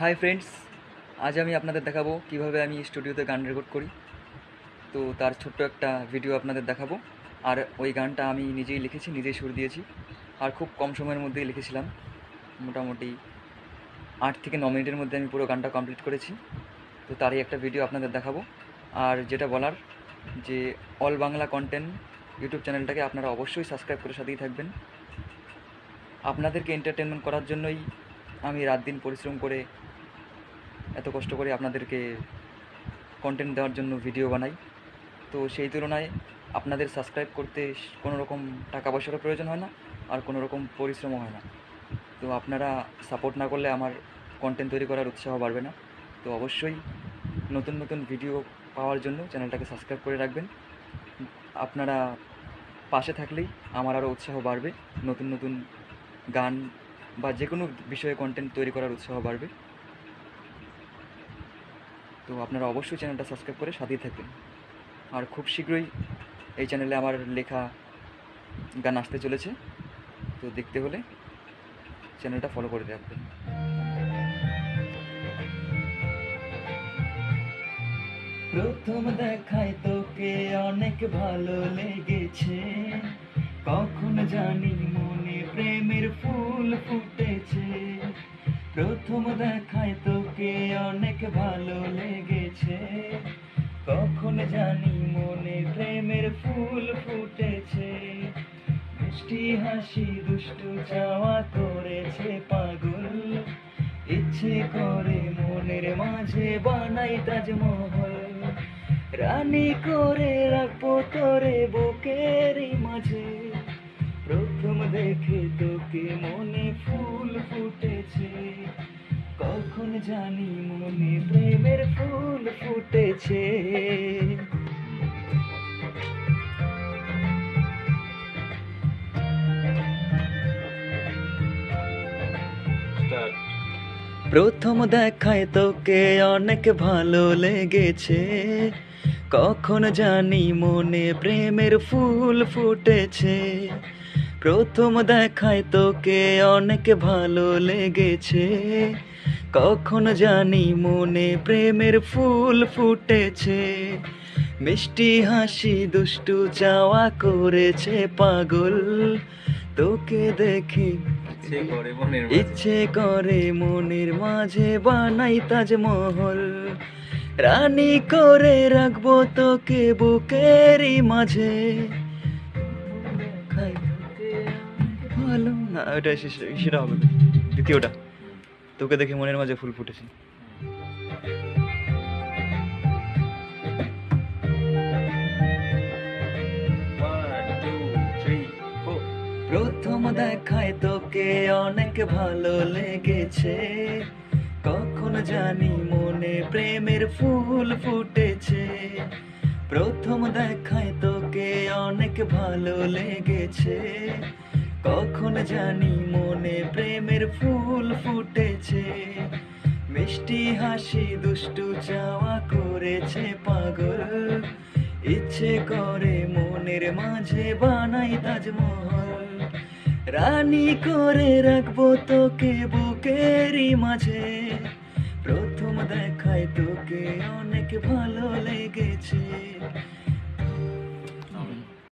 Hi friends আজ আমি আপনাদের দেখাবো কীভাবে আমি স্টুডিওতে গান রেকর্ড করি। তো তার ছোট্ট একটা ভিডিও আপনাদের দেখাবো। আর ওই গানটা আমি নিজেই লিখেছি, নিজেই সুর দিয়েছি। আর খুব কম সময়ের মধ্যেই লিখেছিলাম। মোটামুটি আট থেকে ন মিনিটের মধ্যে আমি পুরো গানটা কমপ্লিট করেছি। তো তারই একটা ভিডিও আপনাদের দেখাবো। আর যেটা বলার, যে অল বাংলা কন্টেন্ট ইউটিউব চ্যানেলটাকে আপনারা অবশ্যই সাবস্ক্রাইব করে সাথেই থাকবেন। আপনাদেরকে এন্টারটেনমেন্ট করার জন্যই আমি রাত দিন পরিশ্রম করে এত কষ্ট করে আপনাদেরকে কন্টেন্ট দেওয়ার জন্য ভিডিও বানাই। তো সেই তুলনায় আপনাদের সাবস্ক্রাইব করতে কোনো রকম টাকা পয়সারও প্রয়োজন হয় না, আর কোনো রকম পরিশ্রমও হয় না। তো আপনারা সাপোর্ট না করলে আমার কন্টেন্ট তৈরি করার উৎসাহ বাড়বে না। তো অবশ্যই নতুন নতুন ভিডিও পাওয়ার জন্য চ্যানেলটাকে সাবস্ক্রাইব করে রাখবেন। আপনারা পাশে থাকলেই আমার আরও উৎসাহ বাড়বে। নতুন নতুন গান বা যে কোনো বিষয়ে কন্টেন্ট তৈরি করার উৎসাহ বাড়বে। তো আপনারা অবশ্যই চ্যানেলটা সাবস্ক্রাইব করে সাথেই থাকবেন। আর খুব শীঘ্রই এই চ্যানেলে আমার লেখা গান আসতে চলেছে। তো দেখতে হলে চ্যানেলটা ফলো করে রাখবেন। প্রথম দেখায় তোকে অনেক ভালো লেগেছে। কখন জানি মনে প্রেমের ফুল ফুটেছে। প্রথম দেখায় তোকে অনেক ভালো লেগেছে কখন জানি মনে প্রেমের ফুল ফুটেছে। মিষ্টি হাসি, দুষ্টু চাওয়া করেছে পাগল। ইচ্ছে করে মনের মাঝে বানাই তাজমহল। রানী করে রাখব তোরে বুকেরই মাঝে। প্রথম দেখে তোকে মনে ফুল কখন জানি মনে প্রেমের ফুল ফুটেছে। প্রথম দেখায় তোকে অনেক ভালো লেগেছে। কখন জানি মনে প্রেমের ফুল ফুটেছে। প্রথম দেখায় তোকে অনেক ভালো লেগেছে। কখন জানি মনে প্রেমের ফুল ফুটেছে। মিষ্টি হাসি দুষ্টু চাওয়া করেছে পাগল। তোকে দেখে ইচ্ছে করে মনের মাঝে। বানাই তাজমহল। রানী করে রাখব তোকে বুকেরই মাঝে। না ওটা সেটা হবে। দ্বিতীয়টা। তোকে দেখে মনের মাঝে ফুল ফুটেছে. প্রথম দেখায় তোকে অনেক ভালো লেগেছে। কখন জানি মনে প্রেমের ফুল ফুটেছে। প্রথম দেখায় তোকে অনেক ভালো লেগেছে। কখন জানি মনে প্রেমের ফুল ফুটেছে। মিষ্টি হাসি, দুষ্টু চাওয়া করেছে পাগল। ইচ্ছে করে মনের মাঝে বানাই তাজমহল। রানী করে রাখব তোকে বুকেরই মাঝে। প্রথম দেখায় তোকে অনেক ভালো লেগেছে।